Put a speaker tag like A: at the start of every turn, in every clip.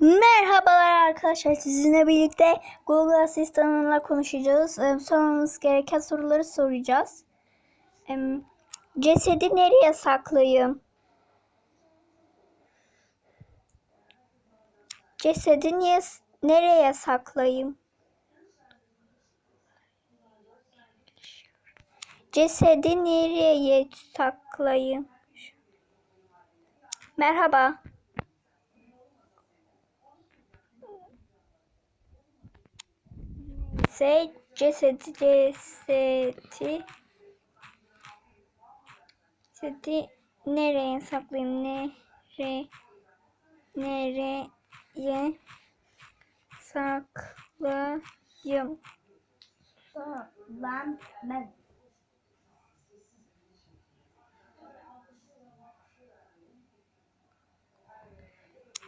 A: Merhabalar arkadaşlar. Sizinle birlikte Google Asistanı'nla konuşacağız. Sormamız gereken soruları soracağız. Cesedi nereye saklayayım? Cesedi niye, nereye saklayayım? Cesedi nereye saklayayım? Merhaba. İse cesedi cesedi. Cesedi nereye saklayayım? Nere nereye saklayayım?
B: Lan ben.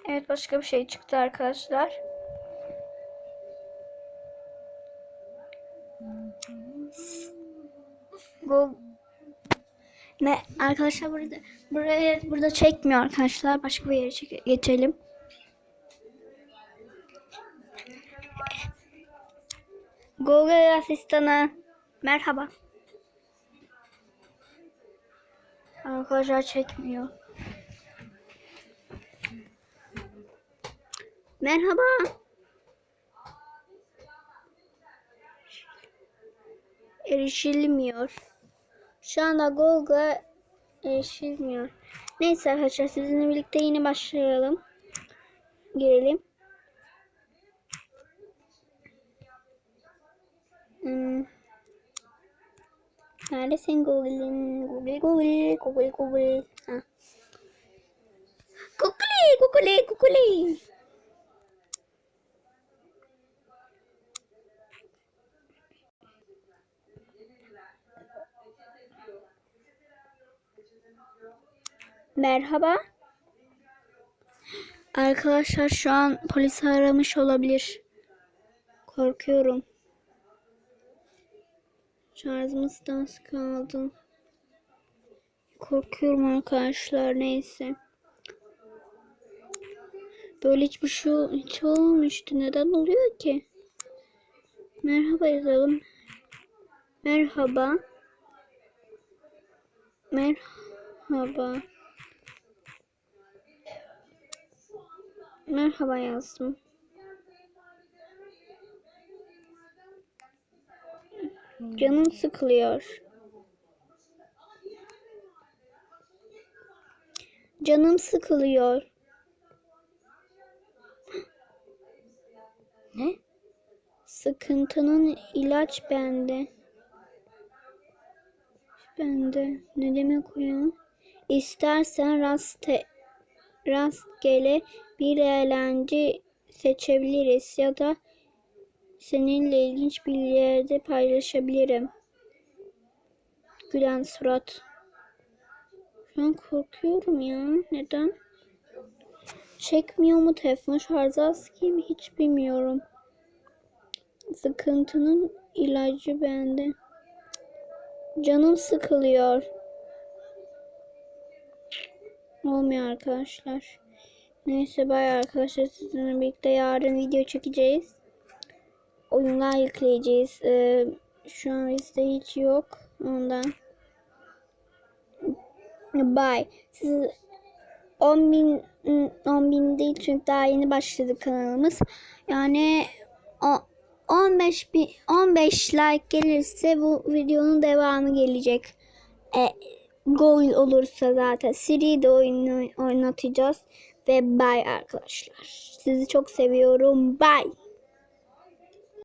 A: evet başka bir şey çıktı arkadaşlar bu ne? Arkadaşlar burada buraya burada çekmiyor arkadaşlar. Başka bir yere geçelim. Google asistanı. Merhaba. Arkadaşlar çekmiyor. Merhaba erişilmiyor şu anda Google erişilmiyor. Neyse arkadaşlar sizinle birlikte yine başlayalım. Girelim. Hmm. Neredesin Google'in? Google, Google, Google, Google. Ha. Google, Google, Google. Merhaba. Arkadaşlar şu an polis aramış olabilir. Korkuyorum. Şarjımız da az kaldı. Korkuyorum arkadaşlar neyse. Böyle hiçbir şey hiç olmamıştı. Neden oluyor ki? Merhaba yazalım. Merhaba. Merhaba. Merhaba yazdım. Canım sıkılıyor. Canım sıkılıyor. Ne? Sıkıntının ilaç bende. Bende. Ne demek o ya? İstersen raste, rastgele bir eğlence seçebiliriz ya da seninle ilginç bilgileri de paylaşabilirim. Gülen surat. Şu an korkuyorum ya. Neden? Çekmiyor mu telefon şarjı az ki hiç bilmiyorum. Sıkıntının ilacı bende. Canım sıkılıyor. Olmuyor arkadaşlar. Neyse bay arkadaşlar sizinle birlikte yarın video çekeceğiz. Oyunlar yükleyeceğiz. Ee, şu an bizde hiç yok. Ondan. Bye. Siz 10 bin 10 bin değil çünkü daha yeni başladı kanalımız. Yani o- 15 bin 15 like gelirse bu videonun devamı gelecek. E, gol olursa zaten Siri de oyunu oynatacağız ve bye arkadaşlar. Sizi çok seviyorum. Bye.